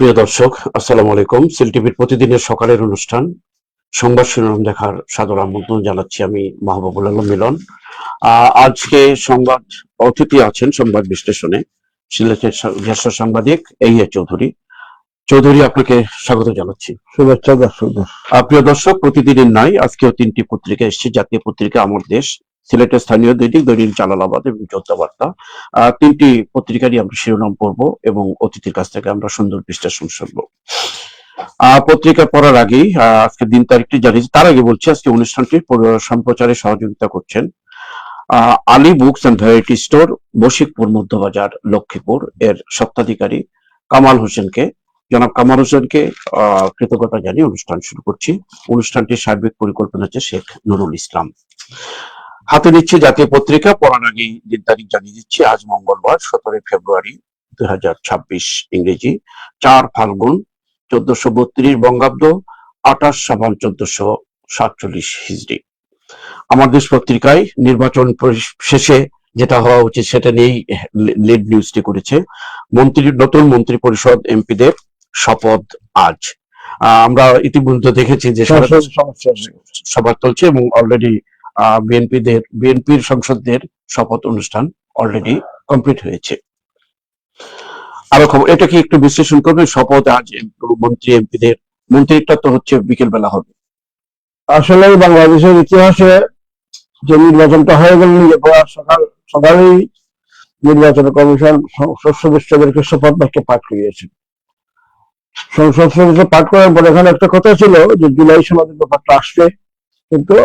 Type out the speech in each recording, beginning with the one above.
প্রিয় দর্শক আসসালামু আলাইকুম। সিল টিভির প্রতিদিনের সকালের অনুষ্ঠান সংবাদ শিরোনাম দেখার সাদর আমন্ত্রণ জানাচ্ছি আমি মাহবুবুল আলম মিলন। আজকে সংবাদ অতিথি আছেন সংবাদ বিশ্লেষণে সিলেটের জ্যেষ্ঠ সাংবাদিক এই এ চৌধুরী। চৌধুরী আপনাকে স্বাগত জানাচ্ছি। শুভেচ্ছা দর্শকদের আহ, প্রিয় দর্শক প্রতিদিনের নাই আজকেও তিনটি পত্রিকা এসেছে। জাতীয় পত্রিকা আমার দেশ। সিলেটের স্থানীয় দৈনিক দৈনিক জালালাবাদ এবং যোদ্ধাবার্তা তিনটি পত্রিকারই আমরা শিরোনাম পড়ব এবং অতিথির কাছ থেকে আমরা সুন্দর বিশ্লেষণ শুনব। পত্রিকা পড়ার আগেই আজকে দিন তারিখটি জানিয়েছি, তার আগে বলছি, আজকে অনুষ্ঠানটি সম্প্রচারে সহযোগিতা করছেন Ali books and variety store, Bashikpur Madhyabazar, Lakshmipur এর সত্ত্বাধিকারী কামাল হোসেনকে। জনাব কামাল হোসেনকে কৃতজ্ঞতা জানিয়ে অনুষ্ঠান শুরু করছি। অনুষ্ঠানটির সার্বিক পরিকল্পনা হচ্ছে শেখ নুরুল ইসলাম। হাতে নিচ্ছে জাতীয় পত্রিকা পড়ার আগেই দিন তারিখ জানিয়ে দিচ্ছি আজ মঙ্গলবার সতেরোই ফেব্রুয়ারি দুই হাজার ছাব্বিশ ইংরেজি। চার ফাল্গুন চোদ্দশো বত্রিশ বঙ্গাব্দ আঠাশ সাবান চোদ্দশো সাতচল্লিশ হিজড়ি। আমার দেশ পত্রিকায় নির্বাচন পরি- শেষে যেটা হওয়া উচিত সেটা নিয়েই লিড নিউজটি করেছে। মন্ত্রী নতুন মন্ত্রী পরিষদ এমপিদের শপথ আজ। আহ, আমরা ইতিমধ্যে দেখেছি যে। সভা চলছে এবং অলরেডি বিএনপিদের, বিএনপির সংসদদের শপথ অনুষ্ঠান অলরেডি কমপ্লিট হয়েছে। আরও খবর, এটা কি একটু বিশ্লেষণ করবেন? শপথ আজ মন্ত্রী এমপিদের মন্ত্রীটা তো হচ্ছে বিকেল বেলা হবে। আসলে বাংলাদেশের ইতিহাসে যে নির্বাচনটা হয়ে গেল সকাল, সকালেই নির্বাচন কমিশন সদস্যদেরকে শপথ বাক্যে পাঠ করিয়েছে। সংসদ সদস্য পাঠ করার পর এখানে একটা কথা ছিল যে জুলাই সমাজের ব্যাপারটা আসবে, কিন্তু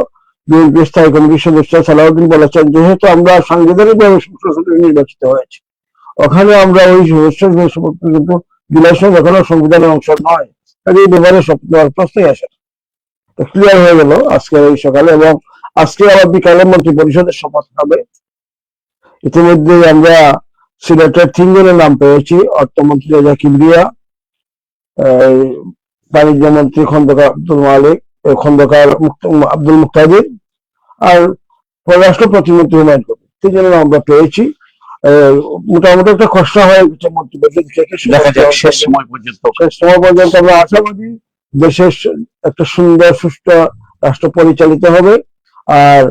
বিএনপি স্থায়ী কমিটির সদস্য সালাউদ্দিন বলেছেন, যেহেতু আমরা সাংবিধানিকভাবে সংসদ নির্বাচিত হয়েছি, ওখানে আমরা ওই সদস্য কিন্তু জুলাই সমাজ এখনও সংবিধানের অংশ নয়। কাজে এই ব্যাপারে নেওয়ার প্রশ্নই আসে তো ক্লিয়ার হয়ে গেল আজকে এই সকালে এবং আজকে আবার বিকালে মন্ত্রী পরিষদের শপথ হবে। ইতিমধ্যে আমরা সিলেটের তিনজনের নাম পেয়েছি, অর্থমন্ত্রী রেজা কিবরিয়া বাণিজ্য মন্ত্রী খন্দকার আব্দুল মালিক, খন্দকার আব্দুল মুক্তাদির আর পররাষ্ট্র প্রতিমন্ত্রী হুমায়ুন কবির। তিনজনের আমরা পেয়েছি। মোটামুটি একটা খসড়া হয়ে গেছে শেষ সময় পর্যন্ত। শেষ সময় পর্যন্ত আমরা আশাবাদী দেশের একটা সুন্দর সুষ্ঠু রাষ্ট্র পরিচালিত হবে। আর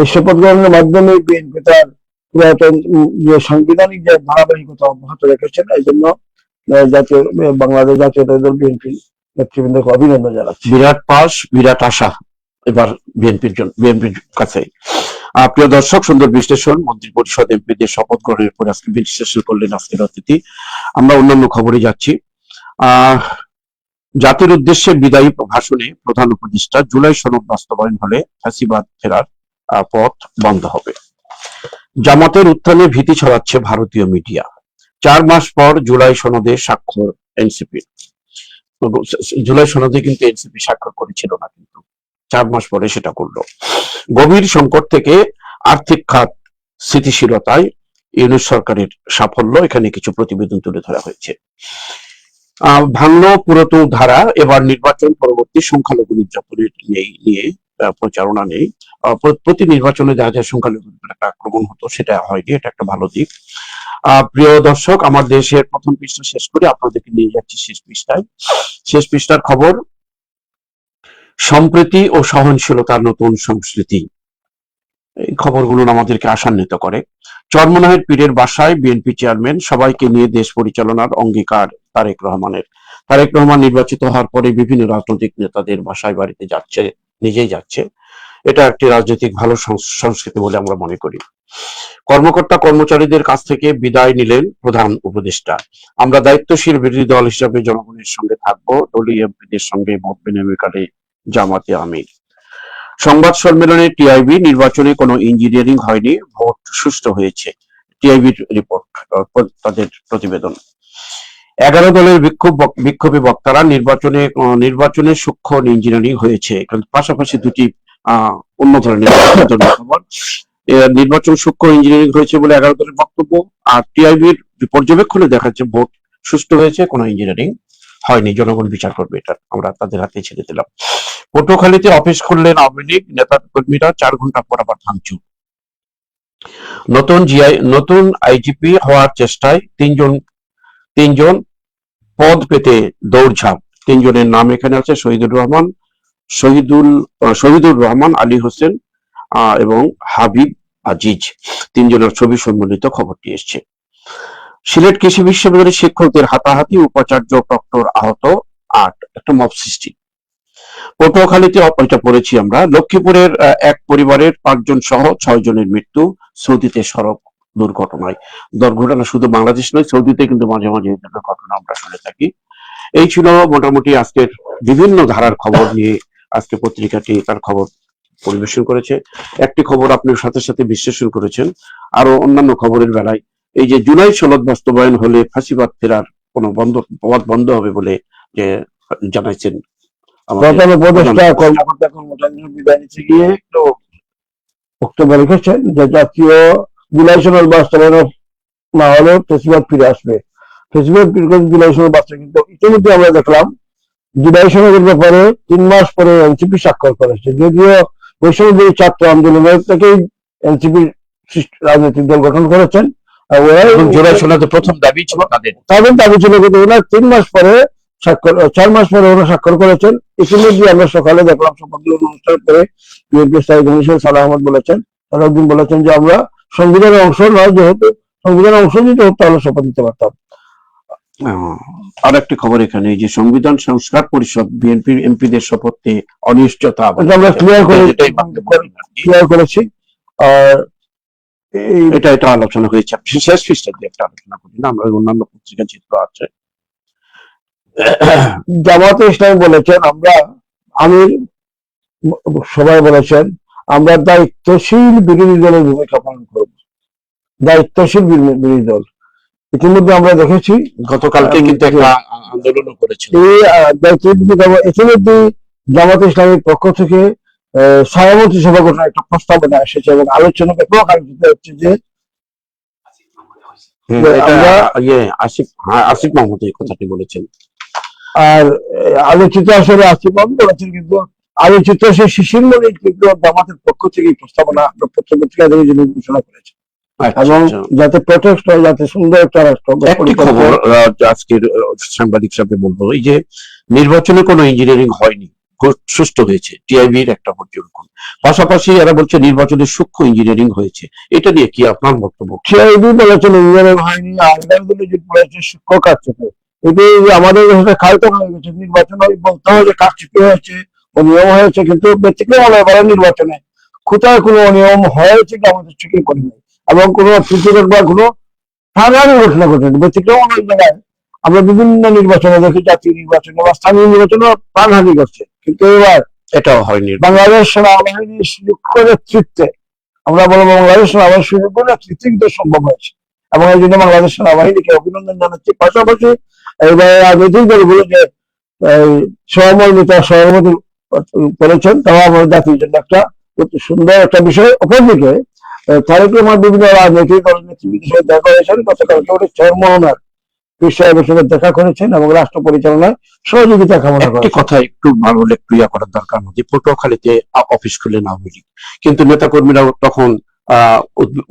এই শপথ গ্রহণের মাধ্যমে বিএনপি তার পুরাতন যে সাংবিধানিক যে ধারাবাহিকতা অব্যাহত রেখেছেন এই জন্য জাতীয় বাংলাদেশ জাতীয় দল বিএনপি নেতৃবৃন্দকে অভিনন্দন জানাচ্ছি। বিরাট পাস বিরাট আশা। এবার বিএনপির জন্য বিএনপির কাছে প্রিয় দর্শক, সুন্দর বিশ্লেষণ, মন্ত্রী পরিষদ এমপিদের শপথ গ্রহণের পর আজকে বিশ্লেষণ করলেন আজকের অতিথি। আমরা অন্যান্য খবরে যাচ্ছি। জাতির উদ্দেশ্যে বিদায়ী ভাষণে প্রধান উপদেষ্টা জুলাই সনদ বাস্তবায়ন হলে ফ্যাসিবাদ ফেরার পথ বন্ধ হবে। জামাতের উত্থানে ভীতি ছড়াচ্ছে ভারতীয় মিডিয়া। চার মাস পর জুলাই সনদে স্বাক্ষর এনসিপি জুলাই সনদে কিন্তু এনসিপি স্বাক্ষর করেছিল না কিন্তু। চার মাস পরে সেটা করল। গভীর সংকট থেকে আর্থিক খাত স্থিতিশীলতায় ইউনুস সরকারের সাফল্য, এখানে কিছু প্রতিবেদন তুলে ধরা হয়েছে। ভাঙল পুরাতন ধারা, এবার নির্বাচন পরবর্তী সংখ্যালঘু নির্যাতনের নিয়ে প্রচারণা নেই। প্রতি নির্বাচনে যা যা সংখ্যালঘু একটা আক্রমণ হতো, সেটা হয়নি, এটা একটা ভালো দিক। প্রিয় দর্শক, আমার দেশের প্রথম পৃষ্ঠা শেষ করে আপনাদেরকে নিয়ে যাচ্ছি শেষ পৃষ্ঠায়। শেষ পৃষ্ঠার খবর সম্প্রীতি ও সহনশীলতার নতুন সংস্কৃতি। এই খবরগুলো আমাদেরকে আশান্বিত করে। চরমনাহের পীরের বাসায় বিএনপি চেয়ারম্যান সবাইকে নিয়ে দেশ পরিচালনার অঙ্গীকার তারেক রহমানের। তারেক রহমান নির্বাচিত হওয়ার পরে বিভিন্ন রাজনৈতিক নেতাদের বাসায় বাড়িতে যাচ্ছে, নিজেই যাচ্ছে। এটা একটি রাজনৈতিক ভালো সংস- সংস্কৃতি বলে আমরা মনে করি। কর্মকর্তা কর্মচারীদের কাছ থেকে বিদায় নিলেন প্রধান উপদেষ্টা। আমরা দায়িত্বশীল বিরোধী দল হিসাবে জনগণের সঙ্গে থাকব, দলীয় এমপিদের সঙ্গে মত বিনিময়কারী জামাতে আমির। সংবাদ সম্মেলনে টিআইবি নির্বাচনে কোনো ইঞ্জিনিয়ারিং হয়নি, ভোট সুষ্ঠু হয়েছে টিআইবির রিপোর্ট তাদের প্রতিবেদন। এগারো দলের বিক্ষোভ বক- বিক্ষোভী বক্তারা নির্বাচনে নির্বাচনে সূক্ষ্ম ইঞ্জিনিয়ারিং হয়েছে। পাশাপাশি দুটি অন্য ধরনের নির্বাচন সূক্ষ্ম ইঞ্জিনিয়ারিং হয়েছে বলে এগারো দলের বক্তব্য। আর টিআইবির পর্যবেক্ষণে দেখা যাচ্ছে ভোট সুষ্ঠু হয়েছে, কোনো ইঞ্জিনিয়ারিং হয়নি। জনগণ বিচার করবে, এটা আমরা তাদের হাতে ছেড়ে দিলাম। পটুয়াখালীতে অফিস খুললেন আওয়ামী লীগ নেতা কর্মীরা চার ঘণ্টা পর আবার ভাঙচুর। নতুন জিআই, নতুন আইজিপি হওয়ার চেষ্টায় তিনজন তিনজন পদ পেতে দৌড়ঝাঁপ। তিনজনের নাম এখানে আছে, শহীদুর রহমান, শহীদুল শহীদুর রহমান, আলী হোসেন এবং হাবিব আজিজ। তিনজনের ছবি সম্বলিত খবরটি এসছে। সিলেট কৃষি বিশ্ববিদ্যালয়ের শিক্ষকদের হাতাহাতি উপাচার্য প্রক্টর আহত আট। একটা মব সৃষ্টি। পটুয়াখালীতে এটা পড়েছি আমরা। লক্ষ্মীপুরের এক পরিবারের পাঁচজন সহ ছয় জনের মৃত্যু সৌদিতে সড়ক দুর্ঘটনায়। দুর্ঘটনা শুধু বাংলাদেশ নয়, সৌদিতে কিন্তু মাঝে মাঝে এই ধরনের ঘটনা আমরা শুনে থাকি। এই ছিল মোটামুটি আজকের বিভিন্ন ধারার খবর নিয়ে আজকে পত্রিকাটি তার খবর পরিবেশন করেছে। একটি খবর আপনি সাথে সাথে বিশ্লেষণ করেছেন। আরও অন্যান্য খবরের বেলায় এই যে জুলাই সনদ বাস্তবায়ন হলে ফাঁসিবাদ ফেরার কোনো বন্ধ, পথ বন্ধ হবে বলে যে জানাইছেন প্রথমে উপদেষ্টা কর্মকর্তা কর্মচারীদের বিদায় নিতে গিয়ে একটু বক্তব্য রেখেছেন যে জাতীয় জুলাই সনদ বাস্তবায়ন না হলেও ফেসিবাদ ফিরে আসবে। ফেসিবাদ জুলাই সনদ বাস্তবায়ন কিন্তু ইতিমধ্যে আমরা দেখলাম জুলাই সনদের ব্যাপারে তিন মাস পরে এনসিপি স্বাক্ষর করেছে। যদিও বৈষম্য ছাত্র আন্দোলনের থেকেই এনসিপি রাজনৈতিক দল গঠন করেছেন জুলাই সনদের প্রথম দাবি ছিল তাদের। তাদের দাবি ছিল কিন্তু ওনার তিন মাস পরে স্বাক্ষর চার মাস পরে ওরা স্বাক্ষর করেছেন। ইতিমধ্যে আমরা সকালে দেখলাম শপথ অনুষ্ঠান করে বিএনপি স্থায়ী কমিশন সালাহ আহমদ বলেছেন। তারা একদিন বলেছেন যে আমরা সংবিধানের অংশ নয় যেহেতু সংবিধানের অংশ যদি হতো তাহলে শপথ দিতে পারতাম। আর একটি খবর এখানে যে সংবিধান সংস্কার পরিষদ বিএনপির এমপিদের শপথে অনিশ্চয়তা আমরা ক্লিয়ার। ক্লিয়ার করেছি। আর এটা এটা আলোচনা হয়েছে। শেষ পৃষ্ঠা দিয়ে একটা আলোচনা করি না আমরা অন্যান্য পত্রিকা চিত্র আছে। জামাতে ইসলাম বলেছেন আমরা আমির সবাই বলেছেন আমরা দায়িত্বশীল বিরোধী দলের ভূমিকা পালন করব। দায়িত্বশীল বিরোধী দল। ইতিমধ্যে আমরা দেখেছি গতকালকে কিন্তু একটা দল ইতিমধ্যে জামাত ইসলামের পক্ষ থেকে সভাপতি সভা গঠনের একটা প্রস্তাবনা এসেছে এবং আলোচনা ব্যাপক আলোচিত হচ্ছে যে ইয়ে আসিফ হ্যাঁ, আসিফ মাহমুদ এই কথাটি বলেছেন। আর আলোচিত আসলে আসিফ বলেছেন কিন্তু আলোচিত সে শিশির মনে কিন্তু জামাতের পক্ষ থেকে প্রস্তাবনা পত্র পত্রিকা থেকে যিনি ঘোষণা করেছে। আচ্ছা, এবং আচ্ছা। যাতে প্রটেস্ট হয় যাতে সুন্দর একটা রাষ্ট্র একটি খবর আজকের সাংবাদিক সাথে বলব এই যে নির্বাচনে কোনো ইঞ্জিনিয়ারিং হয়নি সুষ্ঠু হয়েছে টিআইবির একটা পর্যবেক্ষণ পাশাপাশি এরা বলছে নির্বাচনে সূক্ষ্ম ইঞ্জিনিয়ারিং হয়েছে এটা নিয়ে কি আপনার বক্তব্য? সিআইডি বলেছেন ইঞ্জিনিয়ারিং হয়নি যে বলেছে শিক্ষক কারচুপি এটি আমাদের খাইতে হয়ে গেছে নির্বাচন বলতে হয় যে কারচুপি হয়েছে অনিয়ম হয়েছে কিন্তু ব্যতিক্রম এবারে নির্বাচনে কোথায় কোনো অনিয়ম হয়েছে কি আমাদের চোখে করি নাই। এবং কোনো তৃতীয় বা কোনো সাধারণ ঘোষণা ঘটেনি। ব্যতিক্রম অনেক জায়গায় আমরা বিভিন্ন নির্বাচনে দেখি জাতীয় নির্বাচনে বা স্থানীয় নির্বাচনে প্রাণহানি করছে কিন্তু এবার এটাও হয়নি। বাংলাদেশ সেনাবাহিনীর সুযোগ্য নেতৃত্বে আমরা বলব বাংলাদেশ সেনাবাহিনীর সুযোগ্য নেতৃত্বে কিন্তু সম্ভব হয়েছে। এবং এই জন্য বাংলাদেশ সেনাবাহিনীকে অভিনন্দন জানাচ্ছি। পাশাপাশি এবার রাজনৈতিক দলগুলো যে এই, সহমর্মিতা সহমতি করেছেন। তাও আমাদের জাতির জন্য একটা অতি সুন্দর একটা বিষয়। অপরদিকে তারেক রহমান বিভিন্ন রাজনৈতিক দলের নেতৃত্বের সাথে দেখা করেছেন। গতকালকে ওটা চরমোহনার সাহেবের সঙ্গে দেখা করেছেন এবং রাষ্ট্র পরিচালনায় সহযোগিতা কামনা কথা একটু একটু ইয়া করার দরকার পটুয়াখালীতে অফিস আওয়ামী লীগ কিন্তু নেতাকর্মীরা তখন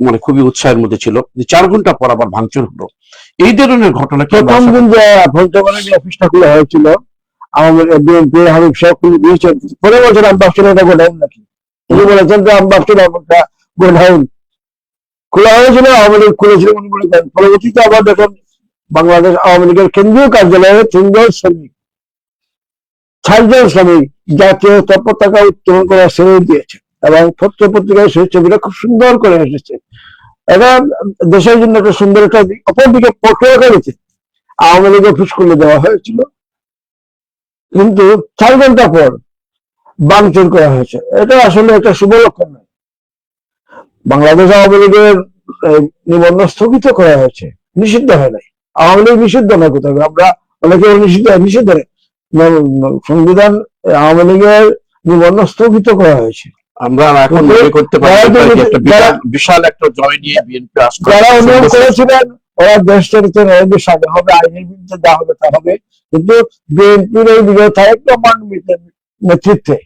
মানে খুবই উৎসাহের মধ্যে ছিল। যে চার ঘণ্টা পর আবার ভাঙচুর হলো। এই ধরনের ঘটনা প্রথম দিন যে যে অফিসটা খোলা হয়েছিল আমাদের বিএনপি হাবিব সাহেব খুলে দিয়েছেন পরে বলছেন ভাবছিলাম এটা গোডাউন নাকি? উনি বলেছেন যে ভাবছিলাম একটা গোডাউন। খোলা হয়েছিল আওয়ামী লীগ খুলেছিল উনি বলেছেন পরবর্তীতে আবার দেখেন বাংলাদেশ আওয়ামী লীগের কেন্দ্রীয় কার্যালয়ে তিনজন শ্রমিক ছয়জন শ্রমিক জাতীয় পতাকা উত্তোলন করার ছেড়ে দিয়েছে এবং পত্র পত্রিকায় সেই ছবিটা খুব সুন্দর করে এসেছে। এটা দেশের জন্য একটা সুন্দর একটা দিক, অপরদিকে পটুয়াখালীতে আওয়ামী লীগ অফিস খুলে দেওয়া হয়েছিল। কিন্তু চার ঘণ্টা পর বাংচুর করা হয়েছে। এটা আসলে একটা শুভ লক্ষণ নয়। বাংলাদেশ আওয়ামী লীগের নিবন্ধন স্থগিত করা হয়েছে। নিষিদ্ধ হয় নাই। আওয়ামী লীগ নিষিদ্ধ নয় কোথাও। আমরা অনেকে নিষিদ্ধ নিষিদ্ধ সংবিধান আওয়ামী লীগের নিবন্ধন স্থগিত করা হয়েছে। আমরা এখন মনে করতে পারি একটা বিশাল একটা জয় নিয়ে বিএনপি আসছে। যারা অনিয়ম করেছিলেন ওরা নরেন্দ্র সাজা হবে আইনের বিরুদ্ধে যা হবে তা হবে। কিন্তু বিএনপির এই তারেক রহমান নেতৃত্বে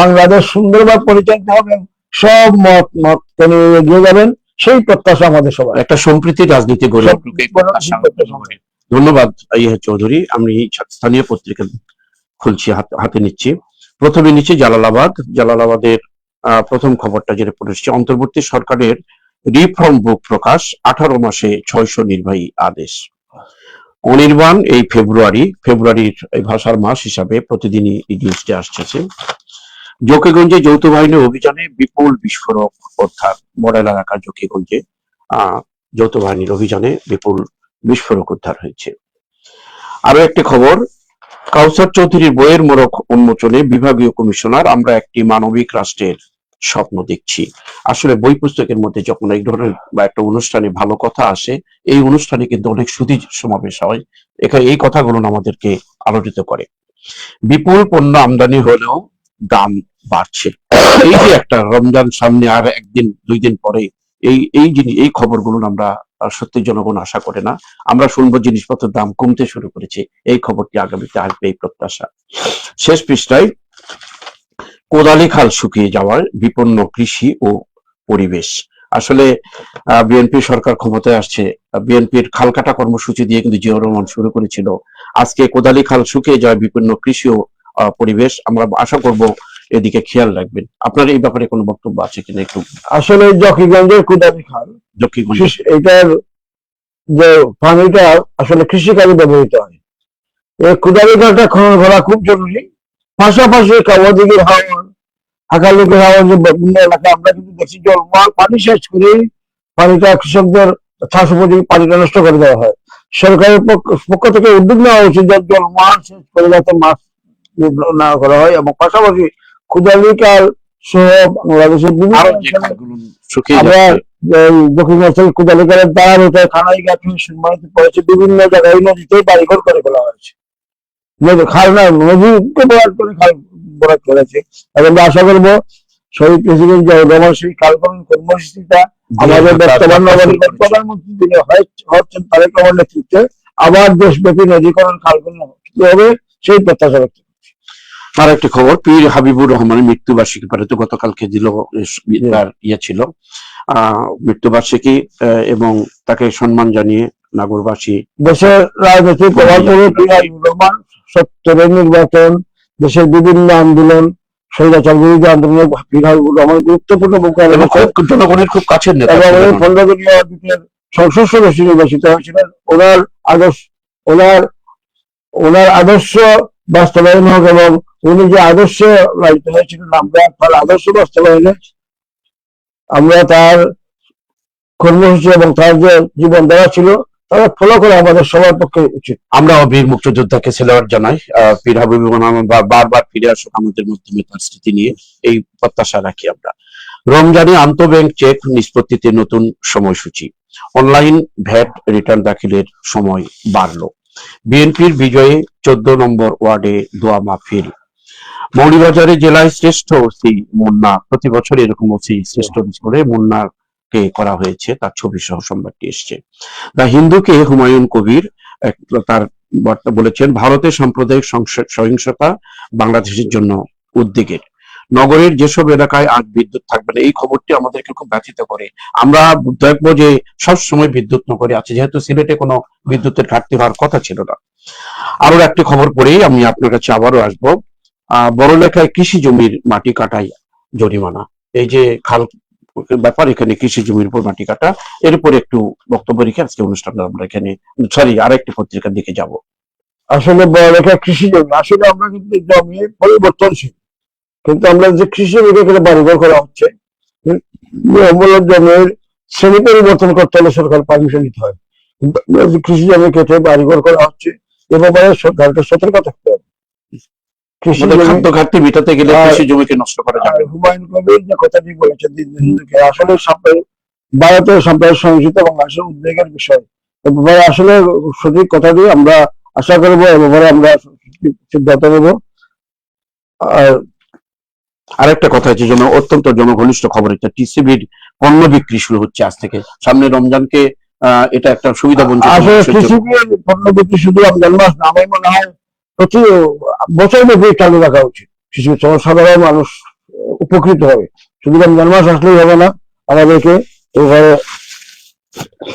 বাংলাদেশ সুন্দরভাবে পরিচালিত হবে সব মত মত নিয়ে এগিয়ে যাবেন সেই প্রত্যাশা আমাদের সবার। একটা সম্প্রীতি রাজনীতি গড়ে। ধন্যবাদ ইয়ে চৌধুরী। আমি স্থানীয় পত্রিকা খুলছি হাতে নিচ্ছি। প্রথমে নিচ্ছি জালালাবাদ। জালালাবাদের প্রথম খবরটা যেটা পড়ে এসেছে, অন্তর্বর্তী সরকারের রিফর্ম বুক প্রকাশ, আঠারো মাসে ছয়শো নির্বাহী আদেশ। অনির্বাণ এই ফেব্রুয়ারি, ফেব্রুয়ারির ভাষার মাস হিসাবে প্রতিদিনই এই নিউজটি আসছে। জকিগঞ্জে যৌথ বাহিনীর অভিযানে বিপুল বিস্ফোরক উদ্ধার মডেল এলাকা জকিগঞ্জে, আহ, যৌথ বাহিনীর অভিযানে বিপুল বিস্ফোরক উদ্ধার হয়েছে। আরও একটি খবর, কাউসার চৌধুরীর বইয়ের মোড়ক উন্মোচনে বিভাগীয় কমিশনার, আমরা একটি মানবিক রাষ্ট্রের স্বপ্ন দেখছি। আসলে বই পুস্তকের মধ্যে যখন এই ধরনের বা একটা অনুষ্ঠানে ভালো কথা আসে, এই অনুষ্ঠানে কিন্তু অনেক সুধী সমাবেশ হয়। এখানে এই কথাগুলো আমাদেরকে আলোচিত করে। বিপুল পণ্য আমদানি হলেও দাম বাড়ছে। এই যে একটা রমজান সামনে আর একদিন, দুই দিন পরে এই এই জিনিস, এই খবরগুলো আমরা সত্যি জনগণ আশা করে না। আমরা শুনব জিনিসপত্রের দাম কমতে শুরু করেছে। এই খবরটি আগামীতে আসবে এই প্রত্যাশা। শেষ পৃষ্ঠায় কোদালি খাল শুকিয়ে যাওয়ার বিপন্ন কৃষি ও পরিবেশ। আসলে বিএনপি সরকার ক্ষমতায় আসছে। বিএনপির খাল কাটা কর্মসূচি দিয়ে কিন্তু জিয়াউর রহমান শুরু করেছিল। আজকে কোদালি খাল শুকিয়ে যাওয়ার বিপন্ন কৃষি ও পরিবেশ আমরা আশা করব এদিকে খেয়াল রাখবেন। আপনার এই ব্যাপারে কোনো বক্তব্য আছে কিনা একটু? আসলে জকিগঞ্জের কোদালি খাল কৃষি- এটার যে পানিটা আসলে কৃষিকাজে ব্যবহৃত হয়। এই কুদালি খালটা খনন করা খুব জরুরি। পাশাপাশি কাবাদিকের হাওয়ার আকালিকের হাওয়ার যে বিভিন্ন এলাকা আমরা কিন্তু দেখছি জলমাল পানি শেষ করে পানিটা কৃষকদের চাষ উপযোগী পানিটা নষ্ট করে দেওয়া হয়। সরকারের পক্ষ- থেকে উদ্যোগ নেওয়া উচিত যে জলমাল শেষ করে যাতে মাছ না করা হয় এবং পাশাপাশি কুদালি কাল সহ বাংলাদেশের যে অঞ্চলে কুদালিকারের দ্বার ওটা খানাই গাছে সম্মানিত করেছে বিভিন্ন জায়গায় নদীতে বাড়িঘর করে ফেলা হয়েছে। খাল না নদীকে বরাদ করে খাল বরাদ করেছে। আমরা আশা করব শহীদ প্রেসিডেন্ট সেই খালকরণ কর্মসূচিটা আমাদের বর্তমান নবনির্বাচিত প্রধানমন্ত্রী যিনি হচ্ছেন তারেক রহমান নেতৃত্বে আবার দেশব্যাপী নদীকরণ খালকরণ হবে সেই প্রত্যাশা আর একটি খবর পীর হাবিবুর রহমানের মৃত্যুবার্ষিকী পারে তো গতকালকে দিল তার ইয়ে ছিল। আহ মৃত্যুবার্ষিকী এবং তাকে সম্মান জানিয়ে নাগরবাসী দেশের রাজনৈতিক প্রভাব পিনাজুর রহমান সত্তরের নির্বাচন দেশের বিভিন্ন আন্দোলন স্বৈরাচার বিরোধী আন্দোলনে রহমান গুরুত্বপূর্ণ ভূমিকা জনগণের খুব কাছের সংসদ সদস্য নির্বাচিত হয়েছিলেন। ওনার আদর্শ ওনার ওনার আদর্শ বাস্তবায়ন হোক এবং উনি যে আদর্শ লালিত হয়েছিলেন আমরা তার আদর্শ বাস্তবায়নে আমরা তার কর্মসূচি এবং তার যে জীবন দেওয়া ছিল তারা ফলো করা আমাদের সবার পক্ষে উচিত। আমরা বীর মুক্তিযোদ্ধাকে সেলার জানাই। পীর হাবিবুর বারবার ফিরে আসুন আমাদের মাধ্যমে তার স্মৃতি নিয়ে। এই প্রত্যাশা রাখি আমরা। রমজানে আন্তঃব্যাংক চেক নিষ্পত্তিতে নতুন সময়সূচি। অনলাইন ভ্যাট রিটার্ন দাখিলের সময় বাড়ল। বিএনপির বিজয়ে চোদ্দ নম্বর ওয়ার্ডে দোয়া মাহফিল। মৌলিবাজারে জেলায় শ্রেষ্ঠ ওসি মুন্না। প্রতি বছর এরকম ওসি শ্রেষ্ঠ করে মুন্নাকে করা হয়েছে, তার ছবি সহ সংবাদটি এসছে। দ্য হিন্দুকে হুমায়ুন কবির তার বার্তা বলেছেন, ভারতের সাম্প্রদায়িক সহিংসতা বাংলাদেশের জন্য উদ্বেগের। নগরের যেসব এলাকায় আজ বিদ্যুৎ থাকবে না, এই খবরটি আমাদেরকে খুব ব্যথিত করে। আমরা দেখব যে সব সময় বিদ্যুৎ নগরে আছে, যেহেতু সিলেটে কোনো বিদ্যুতের ঘাটতি হওয়ার কথা ছিল না। আরও একটি খবর পড়েই আমি আপনার কাছে আবারও আসব। আহ, বড়লেখায় কৃষি জমির মাটি কাটাই জরিমানা। এই যে খাল ব্যাপার, এখানে কৃষি জমির উপর মাটি কাটা এর উপর একটু বক্তব্য রেখে আজকে অনুষ্ঠানটা আমরা এখানে, সরি, আরেকটি পত্রিকার দিকে যাব। আসলে বড়লেখা কৃষি জমি, আসলে আমরা কিন্তু জমি পরিবর্তনশীল। কিন্তু আমরা যে কৃষি জমিকে এখানে বাড়িঘর করা হচ্ছে জমির শ্রেণি পরিবর্তন করতে হলে সরকার পারমিশন নিতে হয়। কৃষি জমি কেটে বাড়িঘর করা হচ্ছে, এ ব্যাপারে সরকারকে সতর্ক থাকতে হবে। খাদ্য ঘাটতি মেটাতে গেলে কৃষি জমিকে নষ্ট করা যাবে। হুমায়ুন কবির যে কথাটি বলেছেন হিন্দুকে আসলে সাম্প্রদায়িক ভারতের সাম্প্রদায়িক সহিংসতা এবং আসলে উদ্বেগের বিষয়। ব্যাপারে আসলে সঠিক কথা দিয়ে আমরা আশা করব এ ব্যাপারে আমরা সিদ্ধান্ত নেব। আর আরেকটা কথা আছে যেন অত্যন্ত জনঘনিষ্ঠ খবর এটা টিসিবির পণ্য বিক্রি শুরু হচ্ছে আজ থেকে। সামনে রমজানকে আহ, এটা একটা সুবিধা বঞ্চিত আসলে। কৃষি পণ্য বিক্রি শুধু রমজান মাস না আমার মনে হয় প্রতি বছর ব্যাপী চালু রাখা উচিত। কৃষি সাধারণ মানুষ উপকৃত হবে। শুধু রমজান মাস আসলেই হবে না আমাদেরকে। এবারে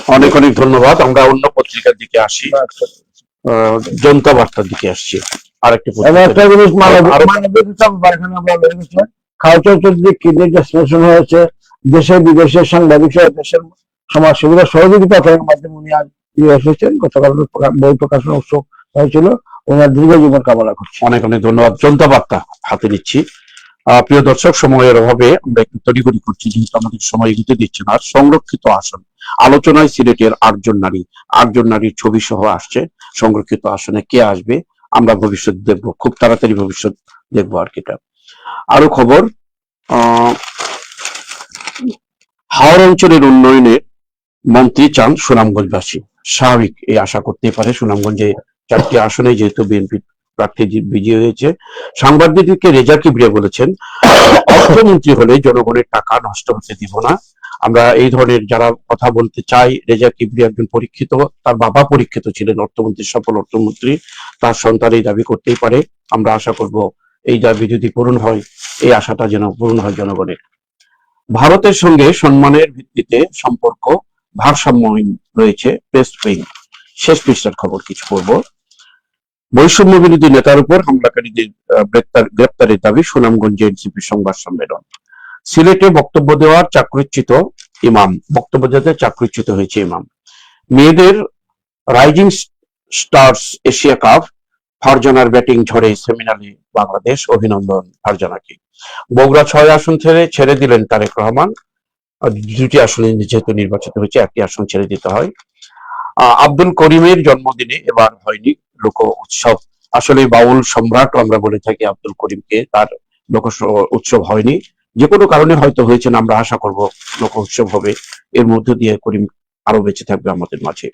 অনেক অনেক ধন্যবাদ। আমরা অন্য পত্রিকার দিকে আসি। আহ, জনতা বার্তার দিকে আসছি। আরেকটি একটা জিনিস চৌধুরী কিডনি হয়েছে। দেশে বিদেশে সাংবাদিক দেশের সমাজ সেবীরা সহযোগিতা করার মাধ্যমে উনি আজ ফিরে এসেছেন গতকাল বই প্রকাশনা উৎসব হয়েছিল ওনার দীর্ঘ জীবন কামনা করছি। অনেক অনেক ধন্যবাদ। জনতা বার্তা হাতে নিচ্ছি। প্রিয় দর্শক, সময়ের অভাবে আমরা একটু তড়িঘড়ি করছি, যেহেতু আমাদের সময় এগিয়ে দিচ্ছে না। সংরক্ষিত আসন, আলোচনায় সিলেটের আটজন নারী, আটজন নারীর ছবি সহ আসছে। সংরক্ষিত আসনে কে আসবে, আমরা ভবিষ্যৎ দেখব। খুব তাড়াতাড়ি ভবিষ্যৎ দেখব আর কি এটা। আরও খবর হাওর অঞ্চলের উন্নয়নে মন্ত্রী চান সুনামগঞ্জবাসী। স্বাভাবিক, এই আশা করতেই পারে সুনামগঞ্জে চারটি আসনে যেহেতু বিএনপি প্রার্থী বিজয়ী হয়েছে। সাংবাদিককে রেজা কিবরিয়া বলেছেন, অর্থমন্ত্রী হলে জনগণের টাকা নষ্ট হতে দিব না। আমরা এই ধরনের যারা কথা বলতে চাই রেজা কিবরিয়া একজন পরীক্ষিত, তার বাবা পরীক্ষিত ছিলেন অর্থমন্ত্রী, সফল অর্থমন্ত্রী। তার সন্তান এই দাবি করতেই পারে। আমরা আশা করব এই দাবি যদি পূরণ হয়, এই আশাটা যেন পূরণ হয় জনগণের। ভারতের সঙ্গে সম্মানের ভিত্তিতে সম্পর্ক ভারসাম্যহীন রয়েছে প্রেস উইং শেষ পৃষ্ঠার খবর কিছু করব বৈষম্য বিরোধী নেতার উপর হামলাকারীদের গ্রেপ্তারের দাবি সুনামগঞ্জে এনসিপি সংবাদ সম্মেলন। সিলেটে বক্তব্য দেওয়ার চাকরিচ্যুত ইমাম, বক্তব্য দিতে চাকরিচ্যুত হয়েছে ইমাম। মেয়েদের রাইজিং স্টার্স এশিয়া কাপ, ফারজানার ব্যাটিং ঝড়ে সেমিনালে বাংলাদেশ, অভিনন্দন ফারজানাকে। বগুড়া ছয় আসন ছেড়ে ছেড়ে দিলেন তারেক রহমান। দুটি আসনে যেহেতু নির্বাচিত হয়েছে, একটি আসন ছেড়ে দিতে হয়। আব্দুল করিমের জন্মদিনে এবার হয়নি লোক উৎসব। আসলে বাউল সম্রাট আমরা বলে থাকি আব্দুল করিমকে, তার লোক উৎসব হয়নি। যে কোনো কারণে হয়তো হয়েছে না, আমরা আশা করব লোক উৎসব হবে। এর মধ্য দিয়ে করিম আরও বেঁচে থাকবে আমাদের মাঝে।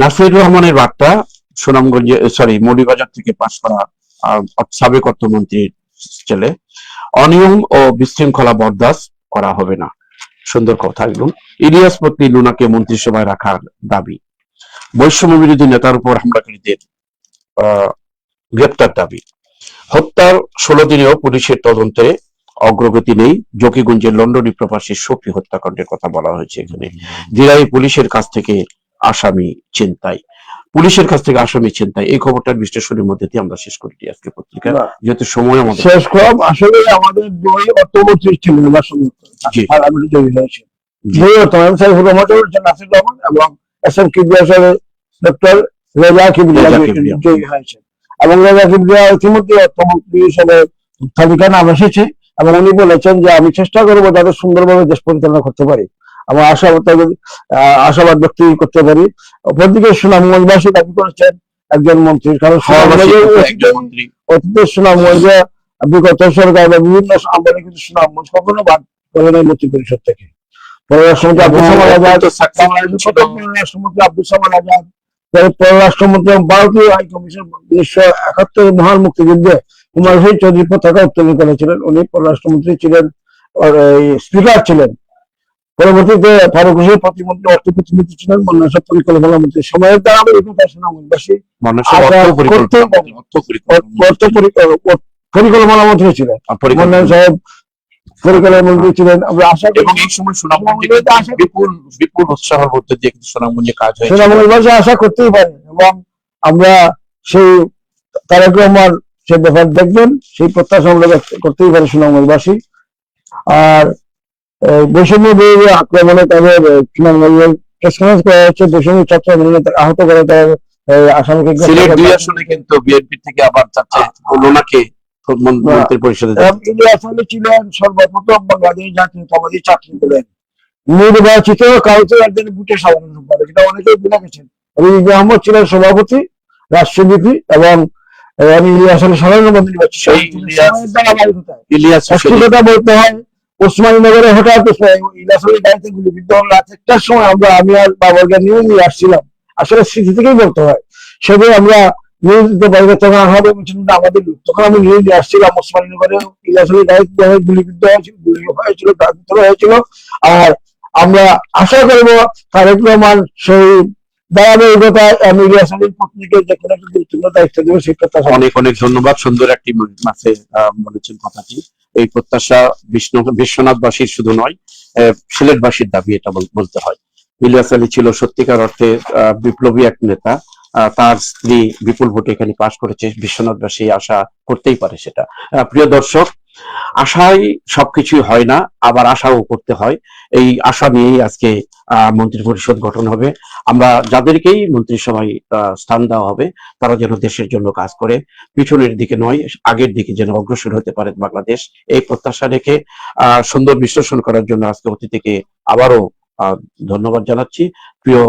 নাসির রহমানের বার্তা, সুনামগঞ্জে সরি মৌলিবাজার থেকে পাশ করা সাবেক অর্থমন্ত্রীর ছেলে। অনিয়ম ও বিশৃঙ্খলা বরদাস্ত করা হবে না। সুন্দর কথা একদম ইলিয়াস পত্নী লুনাকে মন্ত্রিসভায় রাখার দাবি। বৈষম্য বিরোধী নেতার উপর হামলাকারীদের গ্রেপ্তার দাবি। হত্যার ষোলো দিনেও পুলিশের তদন্তে অগ্রগতি নেই। জকিগঞ্জের লন্ডনী প্রবাসী সফি হত্যাকাণ্ডের কথা বলা হয়েছে এখানে। দিরাই পুলিশের কাছ থেকে আসামি চিন্তায় পুলিশের কাছ থেকে আসামি চিন্তায় এই খবরটার বিশ্লেষণের মধ্যে দিয়ে আমরা শেষ করি আজকে পত্রিকা। যেহেতু সময় আমাদের শেষ কম আসলে আমাদের এবার জি। আমি জয়ী হয়েছে জি। দুই অর্থমন্ত্রী সাইফুর রহমান এবং S M Kibria doctor Reza Kibria জয়ী এবং রেজা কিবরিয়া ইতিমধ্যে অর্থমন্ত্রী হিসেবে তালিকা নাম এসেছে এবং উনি বলেছেন যে আমি চেষ্টা করব যাতে সুন্দরভাবে দেশ পরিচালনা করতে পারি। আমার আশাবাদ আশাবাদ ব্যক্ত করতে পারি। অপরদিকে সুনামগঞ্জবাসী দাবি করেছেন একজন মন্ত্রী। কারণ একজন মন্ত্রী। অতীতের সুনামগঞ্জে বিগত সরকার বা বিভিন্ন আমলে কিন্তু সুনামগঞ্জ কখনো বাদ করে নাই মন্ত্রী পরিষদ থেকে। পররাষ্ট্রমন্ত্রী আব্দুল সামাদ আজাদ প্রথম পররাষ্ট্রমন্ত্রী আব্দুল সামাদ আজাদ পররাষ্ট্রমন্ত্রী ভারতীয় হাই কমিশন উনিশশো একাত্তর মহান মুক্তিযুদ্ধে কুমার চৌধুরী পতাকা উত্তোলন করেছিলেন। উনি পররাষ্ট্রমন্ত্রী ছিলেন স্পিকার ছিলেন। পরবর্তীতে ফারুক হোসেন প্রতিমন্ত্রী অর্থ প্রতিমন্ত্রী ছিলেন বন্যাসব পরিকল্পনা মন্ত্রী। সময়ের দ্বারা আমি এই কথা সুনামগঞ্জবাসী অর্থ পরিকল্পনা মন্ত্রী ছিলেন। সাহেব পরিকল্পনা মন্ত্রী ছিলেন। আমরা আশা করি এই সময় সুনামগঞ্জে সুনামগঞ্জে কিন্তু আসে- বিপুল বিপুল উৎসাহের মধ্যে দিয়ে কিন্তু সুনামগঞ্জে কাজ সুনামগঞ্জবাসী আশা করতেই পারে এবং আমরা সেই তারেক রহমান সে ব্যাপার দেখবেন সেই প্রত্যাশা আমরা করতেই পারে সুনামগঞ্জবাসী আর বৈষম্য বিরোধী আক্রমণে তাদের এই, সুনামগঞ্জের প্রেস কনফারেন্স করা হচ্ছে বৈষম্য ছাত্র আহত করে তাদের এই, আসামিকে সিলেট দুই আসনে কিন্তু বিএনপি থেকে আবার চাচ্ছে লোনাকে। মন্ত্রী পরিষদে ইলিয়াস আলী ছিলেন সর্বপ্রথম বাংলাদেশ জাতীয়তাবাদী ছাত্র দলের নির্বাচিত কাউন্সিলরদের বুটে সাধারণ সম্পাদক এটা অনেকেই ভুলে গেছেন। রবি আহমদ ছিলেন সভাপতি রাষ্ট্রপতি এবং সাধারণ নির্বাচিত। কথা বলতে হয় ওসমানীনগরে হঠাৎ গাড়িতে গুলিবিদ্ধ হল। রাত একটার সময় আমরা আমি আর বাবাকে নিয়ে নিয়ে আসছিলাম। আসলে স্মৃতি থেকেই বলতে হয়। সেদিন আমরা নিউজ দিতে পারি আমাদের আমাদের। তখন আমি নিউজ আসছিলাম ওসমানীনগরে গুলিবিদ্ধ হয়েছিল গুলি হয়েছিল হয়েছিল। আর আমরা আশা করব তারেক রহমান সেই দায়িত্ব দেবে অনেক অনেক ধন্যবাদ। সুন্দর একটি মাসে বলেছেন কথাটি। এই প্রত্যাশা বিষ্ণু, বিশ্বনাথবাসীর শুধু নয় সিলেটবাসীর দাবি, এটা বলতে হয়। ইলিয়াস আলী ছিল সত্যিকার অর্থে বিপ্লবী এক নেতা। তার স্ত্রী বিপুল ভোটে এখানে পাশ করেছে, বিশ্বনাথবাসী আশা করতেই পারে সেটা। প্রিয় দর্শক, আশাই সবকিছুই হয় না, আবার আশাও করতে হয়। এই আশা নিয়েই আজকে মন্ত্রী পরিষদ গঠন হবে। আমরা যাদেরকেই মন্ত্রিসভায় স্থান দেওয়া হবে, তারা যেন দেশের জন্য কাজ করে। পিছনের দিকে নয়, আগের দিকে যেন অগ্রসর হতে পারে বাংলাদেশ। এই প্রত্যাশা রেখে সুন্দর বিশ্লেষণ করার জন্য আজকে অতিথিকে আবারও ধন্যবাদ জানাচ্ছি। প্রিয়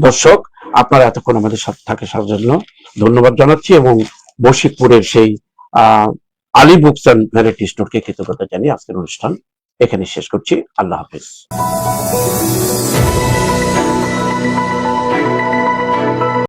দর্শক, আপনারা এতক্ষণ আমাদের সাথে থাকে জন্য ধন্যবাদ জানাচ্ছি এবং বশিকপুরের সেই, আহ, আলী বুকস অ্যান্ড ভ্যারাইটি স্টোরকে কৃতজ্ঞতা জানিয়ে আজকের অনুষ্ঠান এখানে শেষ করছি। আল্লাহ হাফিজ।